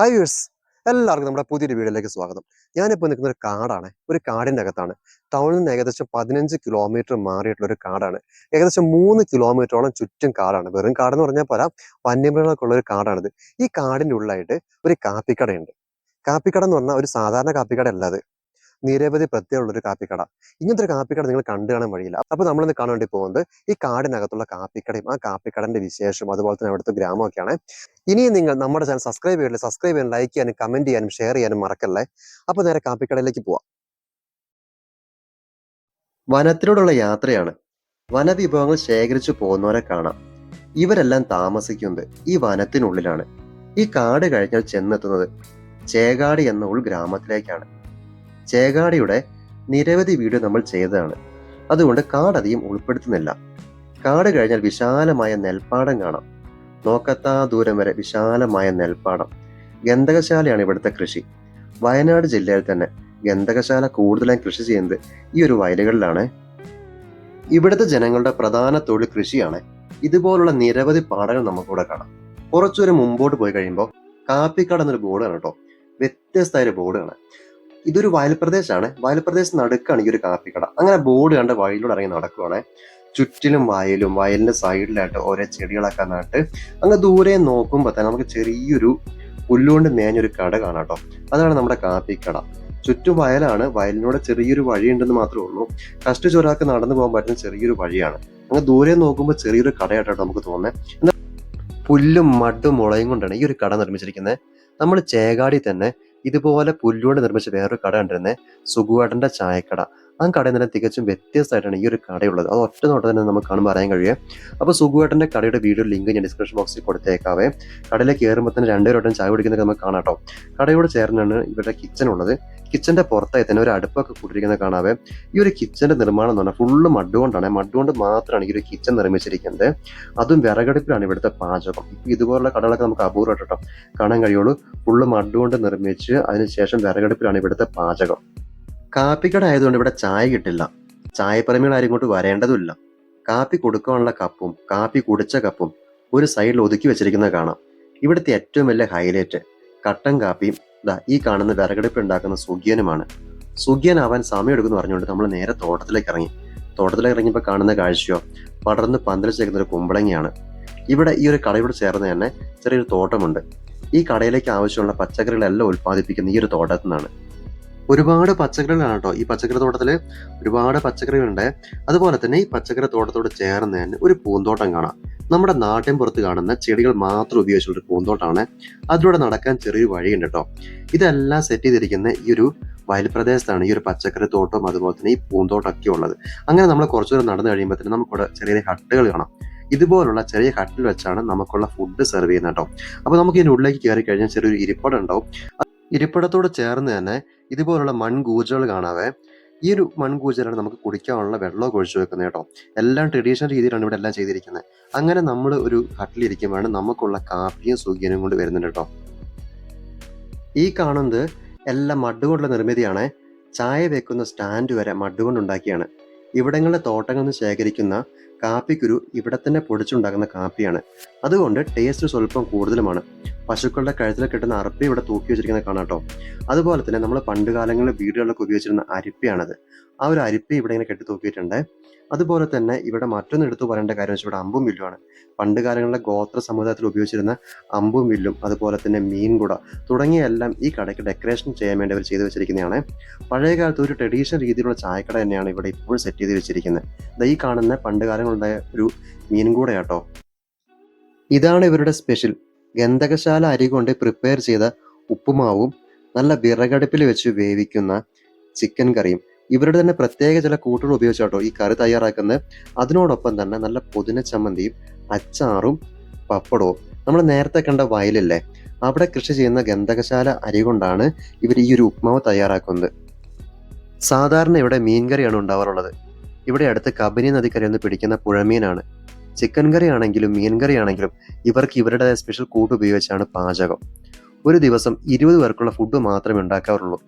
Hi എല്ലാവർക്കും നമ്മുടെ പുതിയൊരു വീഡിയോയിലേക്ക് സ്വാഗതം. ഞാനിപ്പോൾ നിൽക്കുന്ന ഒരു കാടാണ്. ഒരു കാടിന്റെ അകത്താണ്. ടൗണിൽ നിന്ന് ഏകദേശം പതിനഞ്ച് കിലോമീറ്റർ മാറിയിട്ടുള്ള ഒരു കാടാണ്. ഏകദേശം മൂന്ന് കിലോമീറ്ററോളം ചുറ്റും കാടാണ്. വെറും കാടെന്ന് പറഞ്ഞാൽ പോരാ വന്യമൃഗങ്ങളൊക്കെ ഉള്ള ഒരു കാടാണിത്. ഈ കാടിന്റെ ഉള്ളിലായിട്ട് ഒരു കാപ്പിക്കടയുണ്ട്. കാപ്പിക്കട എന്ന് പറഞ്ഞാൽ ഒരു സാധാരണ കാപ്പിക്കട അല്ല അത്. നിരവധി പ്രത്യേകമുള്ള ഒരു കാപ്പിക്കട. ഇങ്ങനത്തെ ഒരു കാപ്പിക്കട നിങ്ങൾ കണ്ടു കാണാൻ വഴിയില്ല. അപ്പൊ നമ്മളിന്ന് കാണാൻ വേണ്ടി പോകുന്നത് ഈ കാടിനകത്തുള്ള കാപ്പിക്കടയും ആ കാപ്പിക്കടന്റെ വിശേഷം അതുപോലെ തന്നെ അവിടുത്തെ ഗ്രാമമൊക്കെയാണ്. ഇനിയും നിങ്ങൾ നമ്മുടെ ചാനൽ സബ്സ്ക്രൈബ് ചെയ്യില്ല സബ്സ്ക്രൈബ് ചെയ്യാൻ ലൈക്ക് ചെയ്യാനും കമന്റ് ചെയ്യാനും ഷെയർ ചെയ്യാനും മറക്കല്ലേ? അപ്പൊ നേരെ കാപ്പിക്കടയിലേക്ക് പോവാം. വനത്തിലൂടെയുള്ള യാത്രയാണ്. വനവിഭവങ്ങൾ ശേഖരിച്ചു പോകുന്നവരെ കാണാം. ഇവരെല്ലാം താമസിക്കുന്നത് ഈ വനത്തിനുള്ളിലാണ്. ഈ കാട് കഴിഞ്ഞാൽ ചെന്നെത്തുന്നത് ചേകാടി എന്ന ഉൾഗ്രാമത്തിലേക്കാണ് ചേകാടിയുടെ നിരവധി വീഡിയോ നമ്മൾ ചെയ്തതാണ്. അതുകൊണ്ട് കാട് അധികം ഉൾപ്പെടുത്തുന്നില്ല. കാട് കഴിഞ്ഞാൽ വിശാലമായ നെൽപ്പാടം കാണാം. നോക്കത്താ ദൂരം വരെ വിശാലമായ നെൽപ്പാടം. ഗന്ധകശാലയാണ് ഇവിടുത്തെ കൃഷി. വയനാട് ജില്ലയിൽ തന്നെ ഗന്ധകശാല കൂടുതലായും കൃഷി ചെയ്യുന്നത് ഈ ഒരു വയലുകളിലാണ്. ഇവിടുത്തെ ജനങ്ങളുടെ പ്രധാന തൊഴിൽ കൃഷിയാണ് ഇതുപോലുള്ള നിരവധി പാടങ്ങൾ നമുക്കിവിടെ കാണാം. കുറച്ചുപേരെ മുമ്പോട്ട് പോയി കഴിയുമ്പോൾ കാപ്പിക്കാട് എന്നൊരു ബോർഡ് ആണ് കേട്ടോ. വ്യത്യസ്തമായ ഒരു ബോർഡ് ആണ് ഇതൊരു വയൽ വയൽപ്രദേശം വയൽ നടുക്കാണ് ഈ ഒരു കാപ്പിക്കട. അങ്ങനെ ബോർഡ് കണ്ട് വയലിലൂടെ ഇറങ്ങി നടക്കുവാണ്. ചുറ്റിലും വയലും വയലിന്റെ സൈഡിലായിട്ട് ഓരോ ചെടികളൊക്കെ നട്ട് അങ്ങ് ദൂരെ നോക്കുമ്പോൾ തന്നെ നമുക്ക് ചെറിയൊരു പുല്ലുകൊണ്ട് മേഞ്ഞൊരു കട കാണാം കേട്ടോ അതാണ് നമ്മുടെ കാപ്പിക്കട. ചുറ്റും വയലാണ്. വയലിനോട് ചെറിയൊരു വഴിയുണ്ടെന്ന് മാത്രമേ ഉള്ളൂ. കഷ്ട ചൊരാക്ക് നടന്നു പോകാൻ പറ്റുന്ന ചെറിയൊരു വഴിയാണ്. അങ്ങ് ദൂരെ നോക്കുമ്പോൾ ചെറിയൊരു കടയായിട്ടോ നമുക്ക് തോന്നുന്നത്. പുല്ലും മഡും മുളയും കൊണ്ടാണ് ഈ ഒരു കട നിർമ്മിച്ചിരിക്കുന്നത്. നമ്മൾ ചേകാടി തന്നെ ഇതുപോലെ പുല്ലുകൊണ്ട് നിർമ്മിച്ച വേറൊരു കട കണ്ടിരുന്നേ? സുഗുവാടന്റെ ചായക്കട. ആ കടയിൽ നിന്ന് തികച്ചും വ്യത്യസ്തമായിട്ടാണ് ഈ ഒരു കടയുള്ളത്. അത് ഒറ്റ നോട്ടം തന്നെ നമുക്ക് കാണുമ്പോൾ പറയാൻ കഴിയും. അപ്പോൾ സുഖുവേട്ടന്റെ കടയുടെ വീഡിയോ ലിങ്ക് ഞാൻ ഡിസ്ക്രിപ്ഷൻ ബോക്സിൽ കൊടുത്തേക്കാവേ. കടയിലേക്ക് കയറുമ്പോൾ തന്നെ രണ്ടുപേരോട്ടും ചായ കുടിക്കുന്നത് നമുക്ക് കാണാം കടയോട് ചേർന്നാണ് ഇവരുടെ കിച്ചൺ ഉള്ളത്. കിച്ചന്റെ പുറത്തായി തന്നെ ഒരു അടുപ്പൊക്കെ കൂട്ടിരിക്കുന്നത് കാണാവേ. ഈ ഒരു കിച്ചന്റെ നിർമ്മാണം എന്ന് പറഞ്ഞാൽ ഫുള്ള് മഡ് കൊണ്ടാണ്. മഡ് കൊണ്ട് മാത്രമാണ് ഈ ഒരു കിച്ചൺ നിർമ്മിച്ചിരിക്കുന്നത്. അതും വിറകടുപ്പിലാണ് ഇവിടുത്തെ പാചകം. ഇപ്പം ഇതുപോലുള്ള കടകളൊക്കെ നമുക്ക് അപൂർവമായിട്ട് കാണാൻ കഴിയുള്ളൂ. ഫുള്ള് മഡ് കൊണ്ട് നിർമ്മിച്ച് അതിനുശേഷം വിറകടുപ്പിലാണ് ഇവിടുത്തെ പാചകം. കാപ്പിക്കട ആയതുകൊണ്ട് ഇവിടെ ചായ കിട്ടില്ല. ചായപ്പറമ്പികൾ ആരും ഇങ്ങോട്ട് വരേണ്ടതുമില്ല. കാപ്പി കൊടുക്കാനുള്ള കപ്പും കാപ്പി കുടിച്ച കപ്പും ഒരു സൈഡിൽ ഒതുക്കി വെച്ചിരിക്കുന്നത് കാണാം. ഇവിടുത്തെ ഏറ്റവും വലിയ ഹൈലൈറ്റ് കട്ടൻ കാപ്പിയും ദാ ഈ കാണുന്ന വിറകടുപ്പ് ഉണ്ടാക്കുന്ന സുഖ്യനുമാണ്. സുഖ്യനാവാൻ സമയമെടുക്കുന്നു പറഞ്ഞുകൊണ്ട് നമ്മൾ നേരെ തോട്ടത്തിലേക്ക് ഇറങ്ങി. തോട്ടത്തിലേക്ക് ഇറങ്ങിയപ്പോൾ കാണുന്ന കാഴ്ചയോ പടർന്ന് പന്തലിച്ചേക്കുന്ന ഒരു കുമ്പളങ്ങിയാണ്. ഇവിടെ ഈ ഒരു കടയോട് ചേർന്ന് തന്നെ ചെറിയൊരു തോട്ടമുണ്ട്. ഈ കടയിലേക്ക് ആവശ്യമുള്ള പച്ചക്കറികളെല്ലാം ഉൽപ്പാദിപ്പിക്കുന്ന ഈ ഒരു തോട്ടത്തിൽ നിന്നാണ് ഒരുപാട് പച്ചക്കറികളാണ് കേട്ടോ. ഈ പച്ചക്കറി തോട്ടത്തിൽ ഒരുപാട് പച്ചക്കറികളുണ്ട്. അതുപോലെ തന്നെ ഈ പച്ചക്കറി തോട്ടത്തോട് ചേർന്ന് തന്നെ ഒരു പൂന്തോട്ടം കാണാം. നമ്മുടെ നാട്ടിൻ പുറത്ത് കാണുന്ന ചെടികൾ മാത്രം ഉപയോഗിച്ചുള്ള ഒരു പൂന്തോട്ടമാണ് അതിലൂടെ നടക്കാൻ ചെറിയൊരു വഴിയുണ്ട് കേട്ടോ. ഇതെല്ലാം സെറ്റ് ചെയ്തിരിക്കുന്ന ഈ ഒരു വയൽ പ്രദേശത്താണ് ഈ ഒരു പച്ചക്കറി തോട്ടവും അതുപോലെ തന്നെ ഈ പൂന്തോട്ടം ഒക്കെ ഉള്ളത്. അങ്ങനെ നമ്മൾ കുറച്ചു ദൂരം നടന്നു കഴിയുമ്പോൾ തന്നെ നമുക്കിവിടെ ചെറിയ ഹട്ടുകൾ കാണാം. ഇതുപോലുള്ള ചെറിയ ഹട്ടിൽ വെച്ചാണ് നമുക്കുള്ള ഫുഡ് സെർവ് ചെയ്യുന്നത് കേട്ടോ. അപ്പോൾ നമുക്ക് ഇതിന്റെ ഉള്ളിലേക്ക് കയറി കഴിഞ്ഞാൽ ചെറിയൊരു ഇരിപ്പടം ഉണ്ടാവും. ഇരിപ്പിടത്തോട് ചേർന്ന് തന്നെ ഇതുപോലുള്ള മൺകൂജകൾ കാണാവേ. ഈ ഒരു മൺകൂജലാണ് നമുക്ക് കുടിക്കാനുള്ള വെള്ളമൊക്കെ ഒഴിച്ചു വെക്കുന്നത് കേട്ടോ. എല്ലാം ട്രഡീഷണൽ രീതിയിലാണ് ഇവിടെ എല്ലാം ചെയ്തിരിക്കുന്നത്. അങ്ങനെ നമ്മൾ ഒരു ഹട്ടിലിരിക്കുമ്പോഴാണ് നമുക്കുള്ള കാപ്പിയും സുഖിയനും കൊണ്ട് വരുന്നുണ്ട് കേട്ടോ. ഈ കാണുന്നത് എല്ലാം മഡ് കൊണ്ടുള്ള നിർമ്മിതിയാണ്. ചായ വെക്കുന്ന സ്റ്റാൻഡ് വരെ മഡ് കൊണ്ടുണ്ടാക്കിയാണ് ഇവിടങ്ങളിലെ തോട്ടങ്ങളിൽ നിന്ന് ശേഖരിക്കുന്ന കാപ്പിക്കുരു ഇവിടെ തന്നെ പൊടിച്ചുണ്ടാക്കുന്ന കാപ്പിയാണ്. അതുകൊണ്ട് ടേസ്റ്റ് സ്വല്പം കൂടുതലുമാണ്. പശുക്കളുടെ കഴുത്തിൽ കിട്ടുന്ന അറപ്പി ഇവിടെ തൂക്കി വെച്ചിരിക്കുന്നത് കാണാം കേട്ടോ. അതുപോലെ തന്നെ നമ്മൾ പണ്ട് കാലങ്ങളിൽ വീടുകളിലൊക്കെ ഉപയോഗിച്ചിരുന്ന അരിപ്പയാണത്. ആ ഒരു അരിപ്പി ഇവിടെ ഇങ്ങനെ കെട്ടി തൂക്കിയിട്ടുണ്ട്. അതുപോലെ തന്നെ ഇവിടെ മറ്റൊന്ന് എടുത്തു പറയേണ്ട കാര്യം വെച്ചാൽ ഇവിടെ അമ്പും വില്ലുമാണ് പണ്ട് കാലങ്ങളിലെ ഗോത്ര സമുദായത്തിൽ ഉപയോഗിച്ചിരുന്ന അമ്പും വില്ലും അതുപോലെ തന്നെ മീൻകുട തുടങ്ങിയ എല്ലാം ഈ കടയ്ക്ക് ഡെക്കറേഷൻ ചെയ്യാൻ വേണ്ടി അവർ ചെയ്തു വെച്ചിരിക്കുന്നതാണ്. പഴയ കാലത്ത് ഒരു ട്രഡീഷണൽ രീതിയിലുള്ള ചായക്കട തന്നെയാണ് ഇവിടെ ഇപ്പോൾ സെറ്റ് ചെയ്ത് വെച്ചിരിക്കുന്നത്. ഈ കാണുന്ന പണ്ട് കാലങ്ങളുണ്ടായ ഒരു മീൻകൂട കേട്ടോ ഇതാണ് ഇവരുടെ സ്പെഷ്യൽ ഗന്ധകശാല അരി കൊണ്ട് പ്രിപ്പയർ ചെയ്ത ഉപ്പുമാവും നല്ല വിറകടുപ്പിൽ വെച്ച് വേവിക്കുന്ന ചിക്കൻ കറിയും. ഇവരുടെ തന്നെ പ്രത്യേക ചില കൂട്ടുകൾ ഉപയോഗിച്ചാട്ടോ ഈ കറി തയ്യാറാക്കുന്നത്. അതിനോടൊപ്പം തന്നെ നല്ല പുതിന ചമ്മന്തിയും അച്ചാറും പപ്പടവും. നമ്മൾ നേരത്തെ കണ്ട വയലില്ലേ? അവിടെ കൃഷി ചെയ്യുന്ന ഗന്ധകശാല അരി കൊണ്ടാണ് ഇവർ ഈ ഒരു ഉപ്മാവ് തയ്യാറാക്കുന്നത്. സാധാരണ ഇവിടെ മീൻകറിയാണ് ഉണ്ടാവാറുള്ളത്. ഇവിടെ അടുത്ത് കബനി നദിക്കരയിൽ നിന്ന് പിടിക്കുന്ന പുഴമീനാണ്. ചിക്കൻ കറി ആണെങ്കിലും മീൻ കറി ആണെങ്കിലും ഇവർക്ക് ഇവരുടെ സ്പെഷ്യൽ കൂട്ട് ഉപയോഗിച്ചാണ് പാചകം. ഒരു ദിവസം ഇരുപത് പേർക്കുള്ള ഫുഡ് മാത്രമേ ഉണ്ടാക്കാറുള്ളൂ.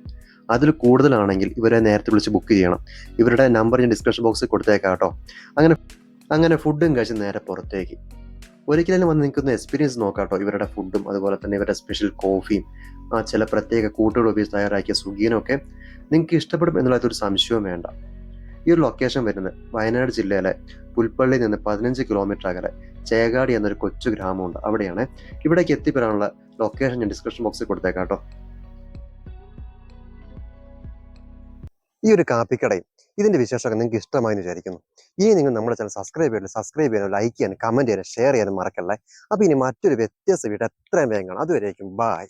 അതിൽ കൂടുതലാണെങ്കിൽ ഇവരെ നേരത്തെ വിളിച്ച് ബുക്ക് ചെയ്യണം. ഇവരുടെ നമ്പർ ഞാൻ ഡിസ്ക്രിപ്ഷൻ ബോക്സിൽ കൊടുത്തേക്കാം കേട്ടോ. അങ്ങനെ അങ്ങനെ ഫുഡും കഴിച്ച് നേരെ പുറത്തേക്ക്. ഒരിക്കലും വന്ന് നിൽക്കുന്ന എക്സ്പീരിയൻസ് നോക്കാം കേട്ടോ. ഇവരുടെ ഫുഡും അതുപോലെ തന്നെ ഇവരുടെ സ്പെഷ്യൽ കോഫിയും ആ ചില പ്രത്യേക കൂട്ടുകൾ ഉപയോഗിച്ച് തയ്യാറാക്കിയ സുഗീനും ഒക്കെ നിങ്ങൾക്ക് ഇഷ്ടപ്പെടും എന്നുള്ളത് ഒരു സംശയവും വേണ്ട. ഈ ഒരു ലൊക്കേഷൻ വരുന്നത് വയനാട് ജില്ലയിലെ പുൽപ്പള്ളിയിൽ നിന്ന് പതിനഞ്ച് കിലോമീറ്റർ അകലെ ചേകാടി എന്നൊരു കൊച്ചു ഗ്രാമമുണ്ട്. അവിടെയാണ് ഇവിടേക്ക് എത്തിപ്പെടാനുള്ള ലൊക്കേഷൻ ഞാൻ ഡിസ്ക്രിപ്ഷൻ ബോക്സിൽ കൊടുത്തേക്കാം കേട്ടോ. ഈ ഒരു കാപ്പിക്കടയും ഇതിന്റെ വിശേഷമൊക്കെ നിങ്ങൾക്ക് ഇഷ്ടമായി വിചാരിക്കുന്നു. ഇനി നിങ്ങൾ നമ്മുടെ ചാനൽ സബ്സ്ക്രൈബ് ചെയ്യണം സബ്സ്ക്രൈബ് ചെയ്യാനും ലൈക്ക് ചെയ്യാനും കമന്റ് ചെയ്യാനും ഷെയർ ചെയ്യാനും മറക്കല്ലേ. അപ്പോൾ ഇനി മറ്റൊരു വ്യത്യസ്ത വീട് എത്രയും വേഗം അതുവരേക്കും ബായ്